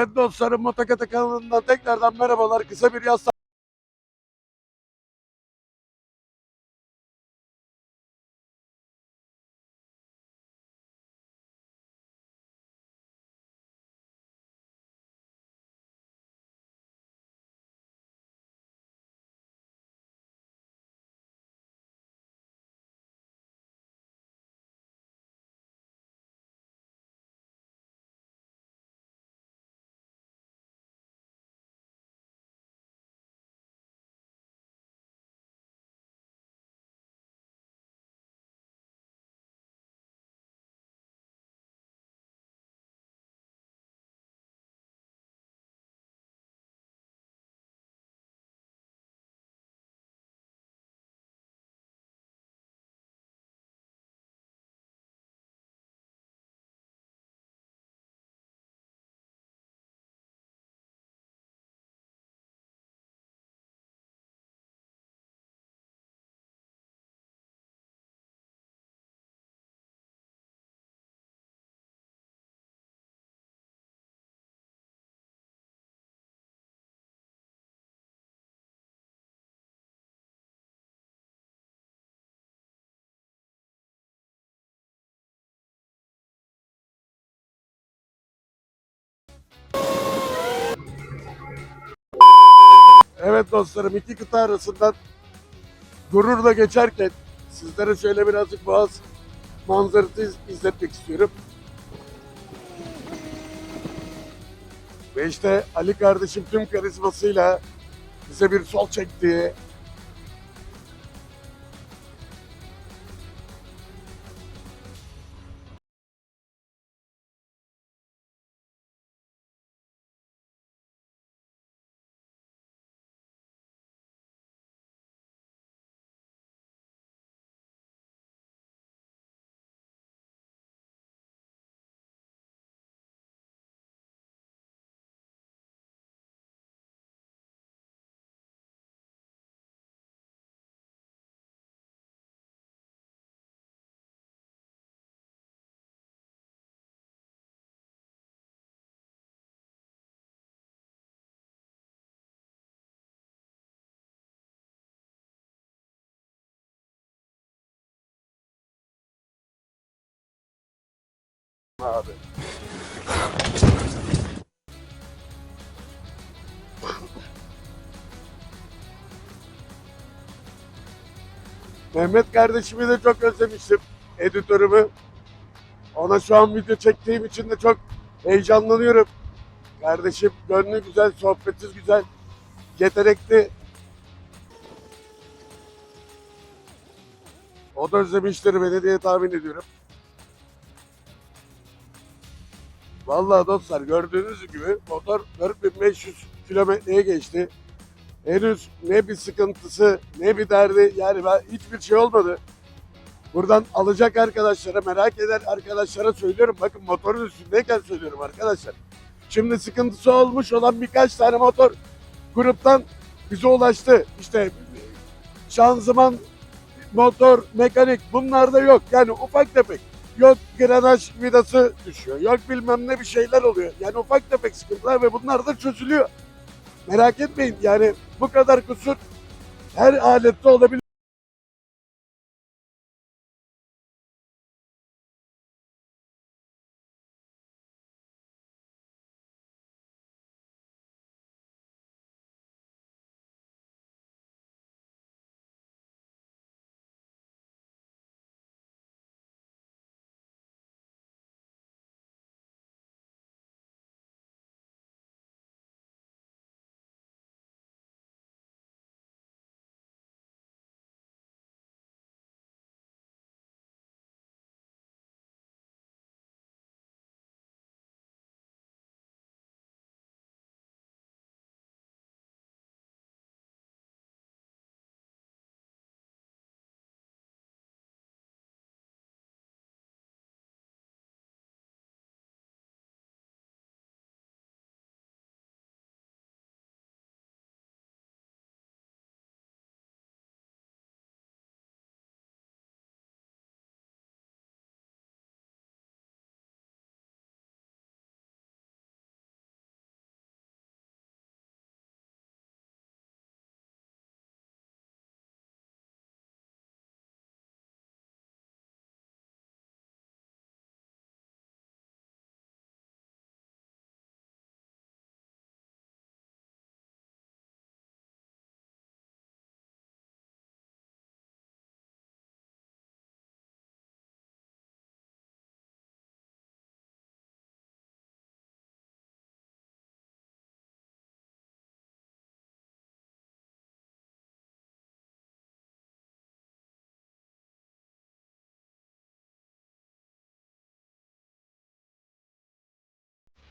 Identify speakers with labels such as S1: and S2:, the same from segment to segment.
S1: Evet dostlarım Motokata kanalından tekrardan merhabalar. Kısa bir yaz Evet dostlarım iki kıta arasından gururla geçerken sizlere şöyle birazcık Boğaz manzarası iz- izletmek istiyorum. Ve işte Ali kardeşim tüm karizmasıyla bize bir sol çekti. Abi. Mehmet kardeşimi de çok özlemiştim. Editörümü. Ona şu an video çektiğim için de çok heyecanlanıyorum. Kardeşim gönlü güzel, sohbetiz güzel, yetenekli. O da özlemiştir beni diye tahmin ediyorum. Vallahi dostlar gördüğünüz gibi motor 4500 kilometreye geçti. Henüz ne bir sıkıntısı ne bir derdi yani ben hiçbir şey olmadı. Buradan alacak arkadaşlara merak eden arkadaşlara söylüyorum. Bakın motorun üstündeyken söylüyorum arkadaşlar. Şimdi sıkıntısı olmuş olan birkaç tane motor gruptan bize ulaştı. İşte şanzıman, motor, mekanik bunlar da yok. Yani ufak tefek. Yok granaj vidası düşüyor. Yok bilmem ne bir şeyler oluyor. Yani ufak tefek sıkıntılar ve bunlar da çözülüyor. Merak etmeyin yani bu kadar kusur her alette olabilir.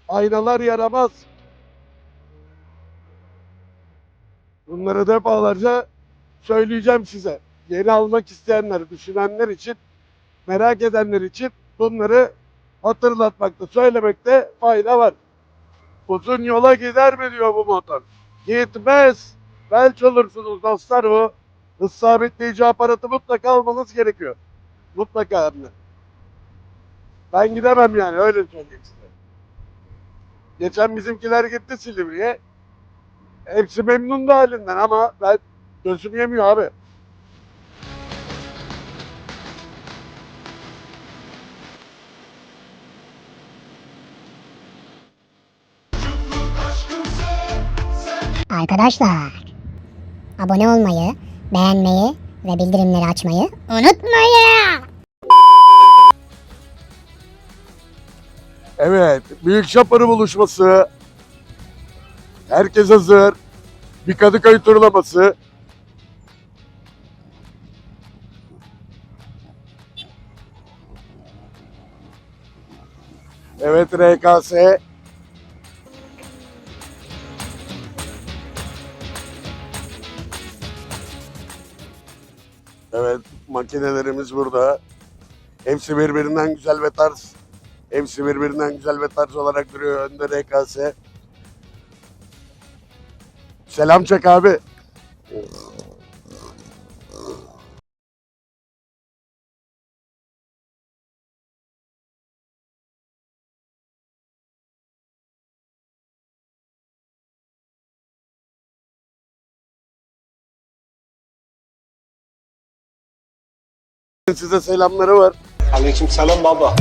S1: Aynalar yaramaz. Bunları defalarca söyleyeceğim size. Yeni almak isteyenler, düşünenler için, merak edenler için bunları hatırlatmakta, söylemekte fayda var. Uzun yola gider mi diyor bu motor. Gitmez. Felç olursunuz dostlar bu. Hız sabitleyici aparatı mutlaka almanız gerekiyor. Mutlaka hem. Ben gidemem yani öyle söyleyeyim size. Geçen bizimkiler gitti Silivri'ye. Hepsi memnun da halinden ama ben gözüm yemiyor abi.
S2: Arkadaşlar, abone olmayı, beğenmeyi ve bildirimleri açmayı unutmayın.
S1: Evet, büyük şaparı buluşması. Herkes hazır. Bir Kadıköy turlaması. Evet RKS. Evet makinelerimiz burada. Hepsi birbirinden güzel ve tarz. Hepsi birbirinden güzel ve tarz olarak duruyor önde RKS. Selam çek abi. Size selamları var.
S3: Aleykümselam baba.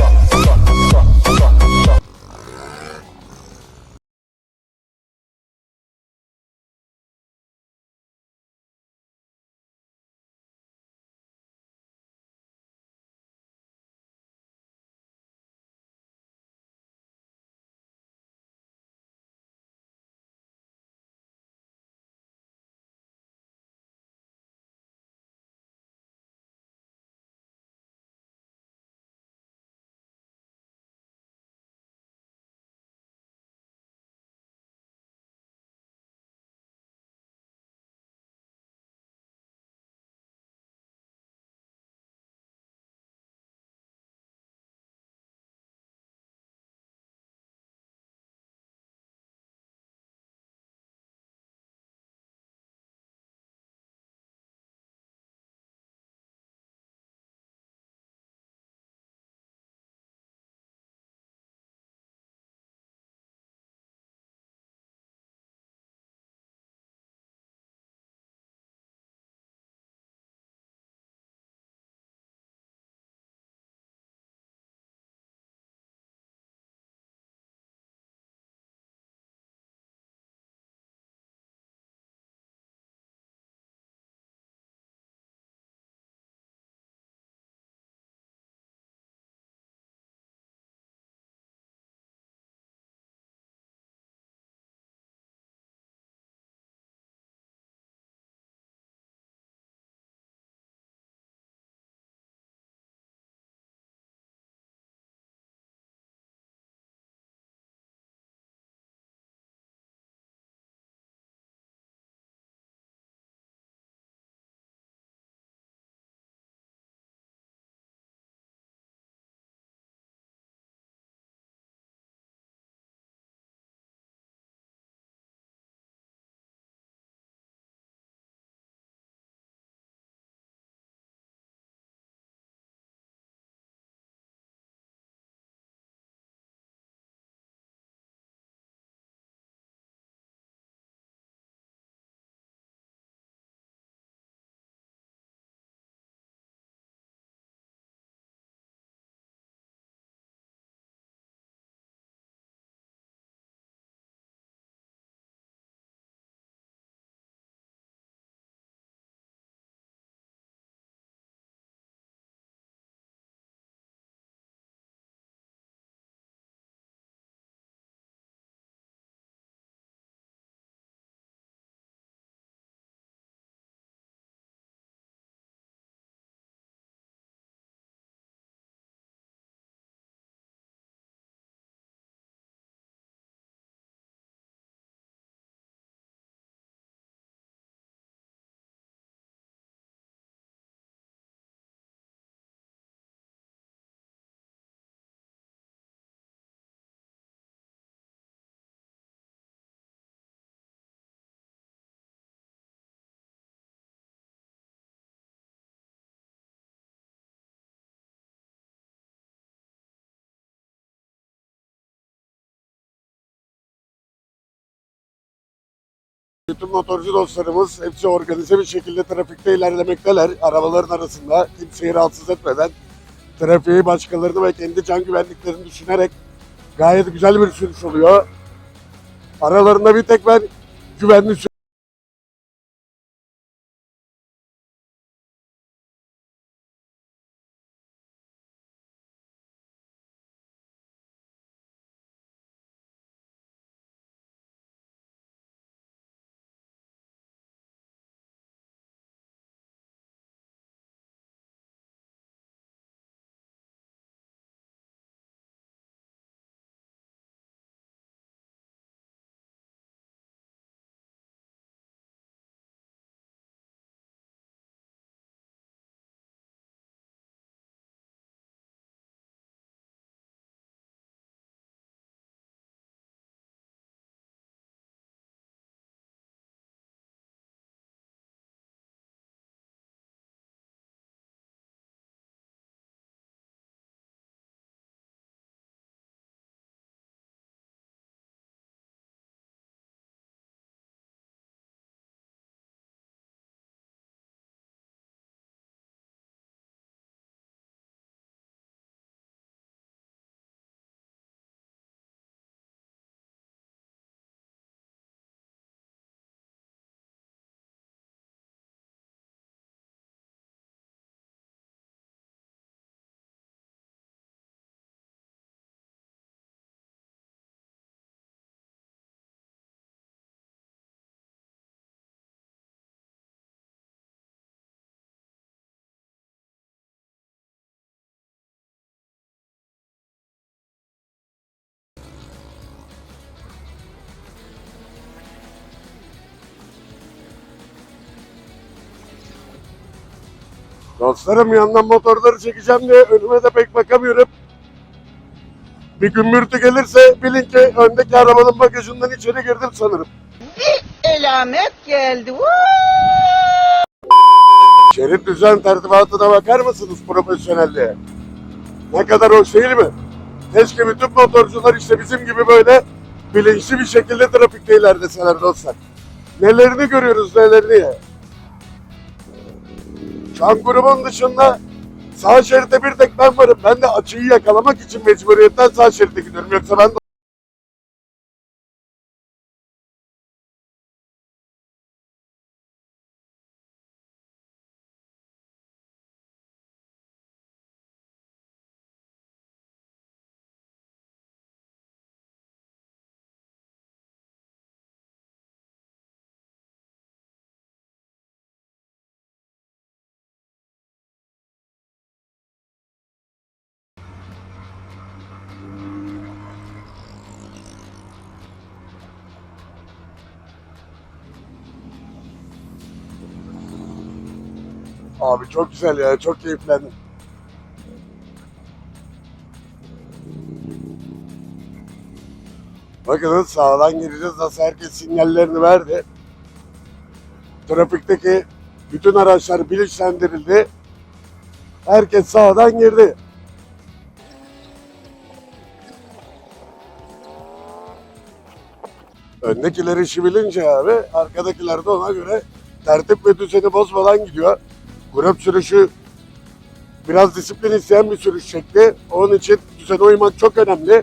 S1: Bütün motorcu dostlarımız hepsi organize bir şekilde trafikte ilerlemekteler. Arabaların arasında kimseyi rahatsız etmeden trafiği başkalarını ve kendi can güvenliklerini düşünerek gayet güzel bir sürüş oluyor. Aralarında bir tek ben güvenli sür- Dostlarım yandan motorları çekeceğim diye önüme de pek bakamıyorum. Bir gümbürtü gelirse bilin ki öndeki arabanın bagajından içeri girdim sanırım.
S3: Elamet geldi.
S1: Şerit düzen tertibatına bakar mısınız profesyonelliğe? Ne kadar hoş değil mi? Keşke bütün motorcular işte bizim gibi böyle bilinçli bir şekilde trafikte ilerleseler dostlar. Nelerini görüyoruz nelerini ya. Şu grubun dışında sağ şeritte bir tek ben varım. Ben de açıyı yakalamak için mecburiyetten sağ şerite gidiyorum. Yoksa ben Abi çok güzel ya. Çok keyiflendim. Bakın sağdan gireceğiz. Nasıl herkes sinyallerini verdi. Trafikteki bütün araçlar bilinçlendirildi. Herkes sağdan girdi. Öndekiler işi bilince abi arkadakiler de ona göre tertip ve düzeni bozmadan gidiyor. Grup sürüşü biraz disiplin isteyen bir sürüş şekli. Onun için düzene uymak çok önemli.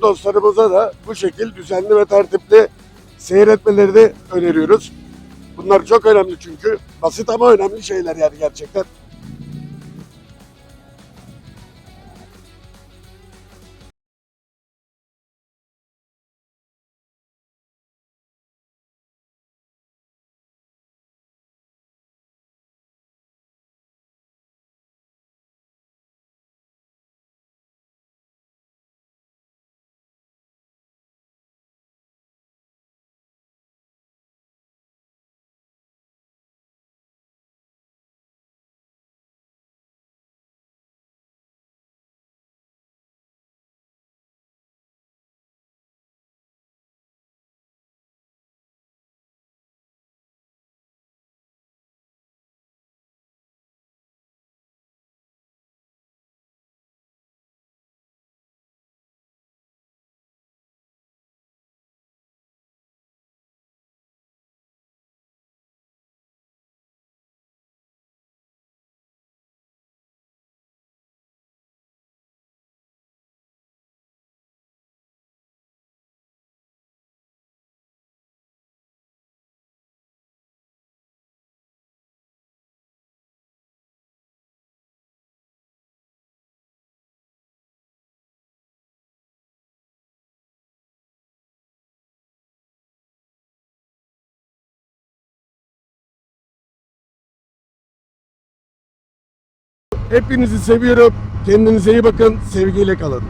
S1: Dostlarımıza da bu şekil düzenli ve tertipli seyretmelerini öneriyoruz. Bunlar çok önemli çünkü. Basit ama önemli şeyler yani gerçekten. Hepinizi seviyorum. Kendinize iyi bakın. Sevgiyle kalın.